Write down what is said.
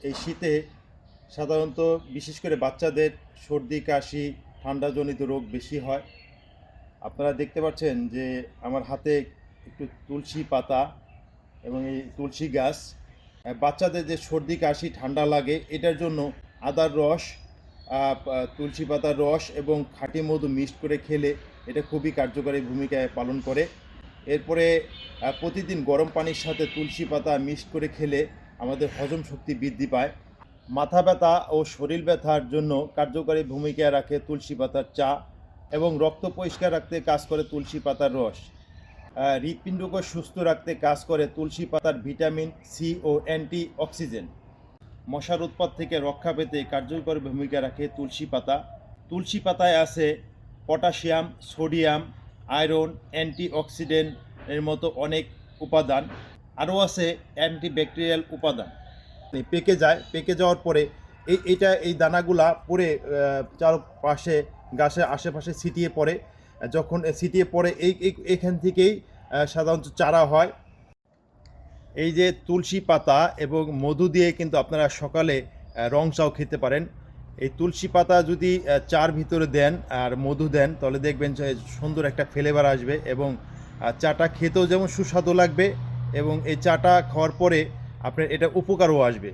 এই শীতে সাধারণত বিশেষ করে বাচ্চাদের সর্দি, কাশি, ঠান্ডাজনিত রোগ বেশি হয়। আপনারা দেখতে পাচ্ছেন যে আমার হাতে একটু তুলসী পাতা এবং এই তুলসী গাছ। বাচ্চাদের যে সর্দি, কাশি, ঠান্ডা লাগে, এটার জন্য আদার রস তুলসী পাতার রস এবং খাঁটি মধু মিক্সড করে খেলে এটা খুবই কার্যকরী ভূমিকা পালন করে। এরপরে প্রতিদিন গরম পানির সাথে তুলসী পাতা মিক্সড করে খেলে আমাদের হজম শক্তি বৃদ্ধি পায়। মাথা ব্যথা ও শরীর ব্যথার জন্য কার্যকরী ভূমিকা রাখে তুলসী পাতার চা এবং রক্ত পরিষ্কার রাখতে কাজ করে তুলসী পাতার রস। হৃৎপিণ্ডকে সুস্থ রাখতে কাজ করে তুলসী পাতার ভিটামিন সি ও অ্যান্টি অক্সিজেন মশার উৎপাত থেকে রক্ষা পেতে কার্যকর ভূমিকা রাখে তুলসী পাতা। তুলসী পাতায় আছে পটাশিয়াম, সোডিয়াম, আয়রন অ্যান্টিঅক্সিডেন্ট এর মতো অনেক উপাদান। আরও আছে অ্যান্টিব্যাকটেরিয়াল উপাদান। পেকে যায়, পেকে যাওয়ার পরে এই এটা এই দানাগুলা পরে চারপাশে, গাছের আশেপাশে ছিটিয়ে পড়ে। যখন ছিটিয়ে পড়ে, এই এখান থেকেই সাধারণত চারা হয়। এই যে তুলসী পাতা এবং মধু দিয়ে কিন্তু আপনারা সকালে রং চাও খেতে পারেন। এই তুলসী পাতা যদি চার ভিতরে দেন আর মধু দেন, তাহলে দেখবেন যে সুন্দর একটা ফ্লেভার আসবে এবং চাটা খেতেও যেমন সুস্বাদু লাগবে এবং এই চাটা খাওয়ার পরে আপনার এটা উপকারও আসবে।